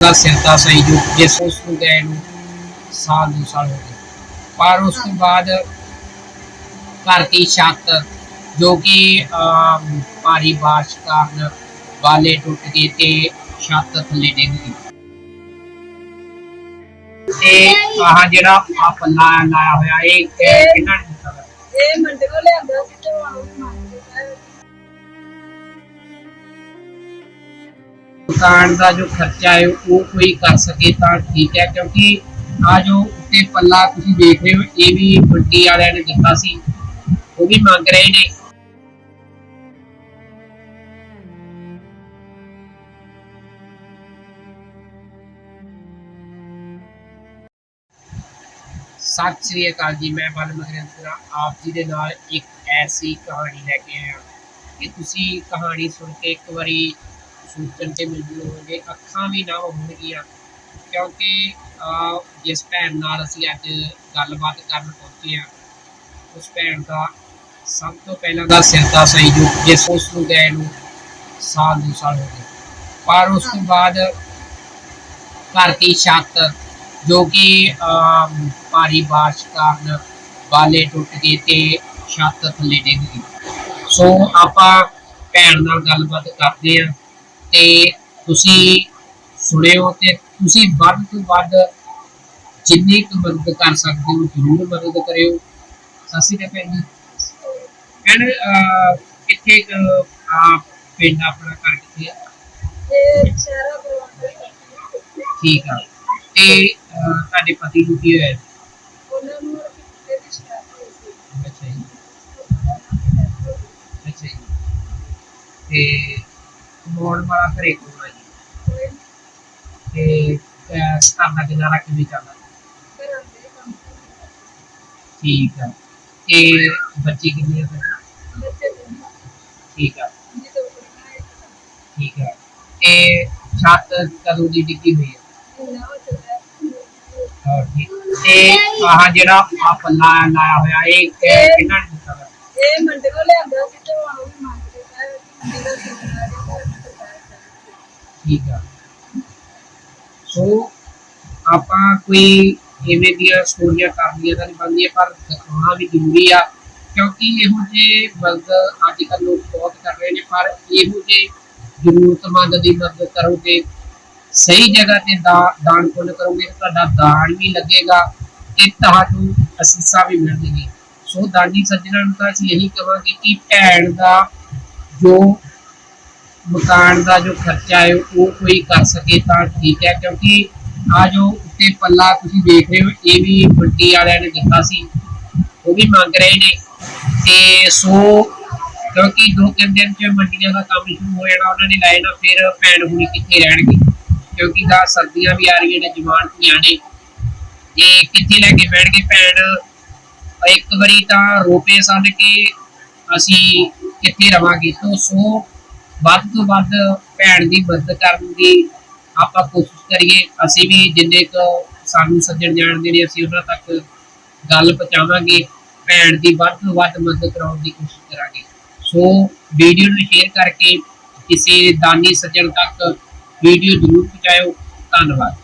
ਦਾ ਸਿਰ ਦਾ ਸਹਿਯੋਗ ਜਿਸ ਉਸ ਨੂੰ ਗਏ ਨੂੰ ਸਾਲ ਦੋ ਸਾਲ ਹੋ ਗਏ। ਪਰ ਉਸ ਤੋਂ ਬਾਅਦ ਘਰ ਦੀ ਛੱਤ ਜੋ ਕਿ ਭਾਰੀ ਬਾਰਿਸ਼ ਕਾਰਨ ਵਾਲੇ ਟੁੱਟ ਗਏ ਤੇ ਛੱਤ ਥੱਲੇ ਡਿੱਗ ਗਈ। ਤੇ ਆਹ ਜਿਹੜਾ ਆ ਪੱਲਾ ਲਾਇਆ ਹੋਇਆ ਇਹ ਕਿਹਨਾਂ ਨੇ ਦਿੱਤਾ ਇਹ ਮੰਡੇ ਕੋਲ ਲਿਆਂਦਾ ਸੀ ਤੇ ਉਹ ਵੀ ਮੰਗ ਦੁਕਾਨ ਦਾ ਜੋ ਖਰਚਾ ਹੈ, ਉਹ ਕੋਈ ਕਰ ਸਕੇ ਤਾਂ ਠੀਕ ਹੈ, ਕਿਉਂਕਿ ਆ ਜੋ ਉੱਤੇ ਪੱਲਾ ਤੁਸੀਂ ਦੇਖ ਰਹੇ ਹੋ, ਇਹ ਵੀ ਵੱਡੀ ਵਾਲਿਆਂ ਨੇ ਦਿੱਤਾ ਸੀ। ਉਹ ਵੀ ਮੰਗ ਰਹੇ ਨੇ। ਸਤਿ ਸ੍ਰੀ ਅਕਾਲ ਜੀ, ਮੈਂ ਬਲ ਮਗਰੰਤਰਾ ਆਪ ਜੀ ਦੇ ਨਾਲ ਇੱਕ ਐਸੀ ਕਹਾਣੀ ਲੈ ਕੇ ਆਇਆ। ਕਿ ਤੁਸੀਂ ਕਹਾਣੀ ਸੁਣ ਕੇ ਇੱਕ ਵਾਰੀ ਸੋਚਣ ਤੇ ਮਜਬੂਰ ਹੋਵੋਗੇ। ਅੱਖਾਂ ਵੀ ਨਾ ਹੋਣਗੀਆਂ ਕਿਉਂਕਿ ਅਹ, ਜਿਸ ਭੈਣ ਨਾਲ ਅਸੀਂ ਅੱਜ ਗੱਲਬਾਤ ਕਰਨ ਪਹੁੰਚੇ ਆ ਉਸ ਭੈਣ ਦਾ ਸਭ ਤੋਂ ਪਹਿਲਾਂ ਦਾ ਸਿਰ ਦਾ ਸਹਿਯੋਗ ਜਿਸ ਉਸ ਨੂੰ ਗਏ ਨੂੰ ਸਾਲ ਦੋ ਸਾਲ ਹੋ ਗਏ। ਪਰ ਉਸ ਤੋਂ ਬਾਅਦ ਘਰ ਦੀ ਛੱਤ ਜੋ ਕਿ ਭਾਰੀ ਬਾਰਿਸ਼ ਕਾਰਨ ਵਾਲੇ ਟੁੱਟ ਗਏ ਤੇ ਛੱਤ ਥੱਲੇ ਡਿੱਗ ਗਈ। ਸੋ ਆਪਾਂ ਭੈਣ ਨਾਲ ਗੱਲਬਾਤ ਕਰਦੇ ਆ ਤੇ ਤੁਸੀਂ ਸੁਣਿਓ ਤੇ ਤੁਸੀਂ ਵੱਧ ਤੋਂ ਵੱਧ ਜਿੰਨੀ ਕੁ ਮਦਦ ਕਰ ਸਕਦੇ ਹੋ ਜ਼ਰੂਰ ਮਦਦ ਕਰਿਓ। ਸਤਿ ਸ਼੍ਰੀ ਅਕਾਲ ਭੈਣ ਜੀ। ਭੈਣ ਕਿੱਥੇ ਆਹ, ਪਿੰਡ ਆਪਣਾ ਘਰ ਕਿੱਥੇ ਆ? ਠੀਕ ਆ। ਤੇ ਤੁਹਾਡੇ ਪਤੀ ਨੂੰ ਕੀ ਹੋਇਆ? ਉਹਨਾਂ ਨੂੰ ਅੱਛਾ ਜੀ। ਅੱਛਾ ਜੀ। ਤੇ ਮੋੜ ਵਾਲਾ ਘਰੇ ਕੋਲ ਆ ਜੀ। ਤੇ ਘਰ ਦਾ ਗੁਜ਼ਾਰਾ ਕਿਵੇਂ ਚੱਲਦਾ? ਠੀਕ ਆ। ਤੇ ਬੱਚੇ ਕਿੰਨੇ ਆ ਠੀਕ ਆ। ਠੀਕ ਆ। ਤੇ ਛੱਤ ਕਦੋਂ ਦੀ ਡਿੱਗੀ ਹੋਈ ਹੈ ਹਾਂ, ਠੀਕ ਤੇ ਆਹ ਜਿਹੜਾ ਆ ਪੱਲਾ ਲਾਇਆ ਹੋਇਆ ਇਹ ਕਿਹਨਾਂ ਨੇ ਦਿੱਤਾ ਇਹ ਮੰਡੇ ਕੋਲ ਲਿਆਂਦਾ ਸੀ ਤੇ ਉਹ ਵੀ ਮੰਗ ਰਿਹਾ ਠੀਕ ਆ। ਸੋ, ਆਪਾਂ ਕੋਈ ਇਵੇਂ ਦੀਆਂ ਸਟੋਰੀਆਂ ਕਰਦੀਆਂ ਤਾਂ ਨਹੀਂ ਬਣਦੀਆਂ, ਪਰ ਦਿਖਾਉਣਾ ਵੀ ਜ਼ਰੂਰੀ ਆ, ਕਿਉਂਕਿ ਇਹੋ ਜਿਹੇ ਮਦਦ ਅੱਜ ਕੱਲ੍ਹ ਲੋਕ ਬਹੁਤ ਕਰ ਰਹੇ ਨੇ, ਪਰ ਇਹੋ ਜਿਹੇ ਜ਼ਰੂਰਤਮੰਦ ਦੀ ਮਦਦ ਕਰੋਗੇ, ਸਹੀ ਜਗ੍ਹਾ ਤੇ ਦਾ- ਦਾਨ ਪੁੰਨ ਕਰੋਗੇ ਤੁਹਾਡਾ ਦਾਨ ਵੀ ਲੱਗੇਗਾ ਤੇ ਤੁਹਾਨੂੰ ਅਸੀਸਾਂ ਵੀ ਮਿਲਣਗੀਆਂ। ਸੋ ਦਾਨੀ ਸੱਜਣਾਂ ਨੂੰ ਤਾਂ ਅਸੀਂ ਇਹੀ ਕਹਾਂਗੇ ਕਿ ਭੈਣ ਦਾ ਜੋ ਮਕਾਨ ਦਾ ਜੋ ਖਰਚਾ ਹੈ, ਉਹ ਕੋਈ ਕਰ ਸਕੇ ਤਾਂ ਠੀਕ ਹੈ, ਕਿਉਂਕਿ ਆ ਜੋ ਉੱਤੇ ਪੱਲਾ ਤੁਸੀਂ ਦੇਖ ਰਹੇ ਹੋ, ਇਹ ਵੀ ਵੱਡੀ ਵਾਲਿਆਂ ਨੇ ਦਿੱਤਾ ਸੀ। ਉਹ ਵੀ ਮੰਗ ਰਹੇ ਨੇ। ਤੇ ਸੋ ਕਿਉਂਕਿ ਦੋ ਤਿੰਨ ਦਿਨ ਚ ਮੰਡੀਆਂ ਦਾ ਕੰਮ ਸ਼ੁਰੂ ਹੋ ਜਾਣਾ, ਉਹਨਾਂ ਨੇ ਲਾਏ ਨਾ, ਫਿਰ ਭੈਣ ਹੁਣੀ ਕਿੱਥੇ ਰਹਿਣਗੇ? ਕਿਉਂਕਿ ਦਾ ਸਰਦੀਆਂ ਵੀ ਆ ਰਹੀਆਂ ਨੇ ਜਵਾਨ ਧੀਆਂ ਨੇ। ਤੇ ਕਿੱਥੇ ਲੈ ਕੇ ਬੈਣਗੇ ਭੈਣ? ਇੱਕ ਵਾਰੀ ਤਾਂ ਰੋਪੇ ਸੱਦ ਕੇ ਅਸੀਂ ਕਿੱਥੇ ਰਵਾਂਗੇ? ਤੋਂ ਸੋ ਵੱਧ ਤੋਂ ਵੱਧ ਭੈਣ ਦੀ ਮਦਦ ਕਰਨ ਦੀ ਆਪਾਂ ਕੋਸ਼ਿਸ਼ ਕਰੀਏ। ਅਸੀਂ ਵੀ ਜਿੰਨੇ ਕੁ ਸਾਨੂੰ ਸੱਜਣ ਜਾਣਦੇ ਨੇ, ਅਸੀਂ ਉਹਨਾਂ ਤੱਕ ਗੱਲ ਪਹੁੰਚਾਵਾਂਗੇ। ਭੈਣ ਦੀ ਵੱਧ ਤੋਂ ਵੱਧ ਮਦਦ ਕਰਾਉਣ ਦੀ ਕੋਸ਼ਿਸ਼ ਕਰਾਂਗੇ। ਸੋ ਵੀਡੀਓ ਨੂੰ ਸ਼ੇਅਰ ਕਰਕੇ ਕਿਸੇ ਦਾਨੀ ਸੱਜਣ ਤੱਕ ਵੀਡੀਓ ਜ਼ਰੂਰ ਪਹੁੰਚਾਇਓ। ਧੰਨਵਾਦ।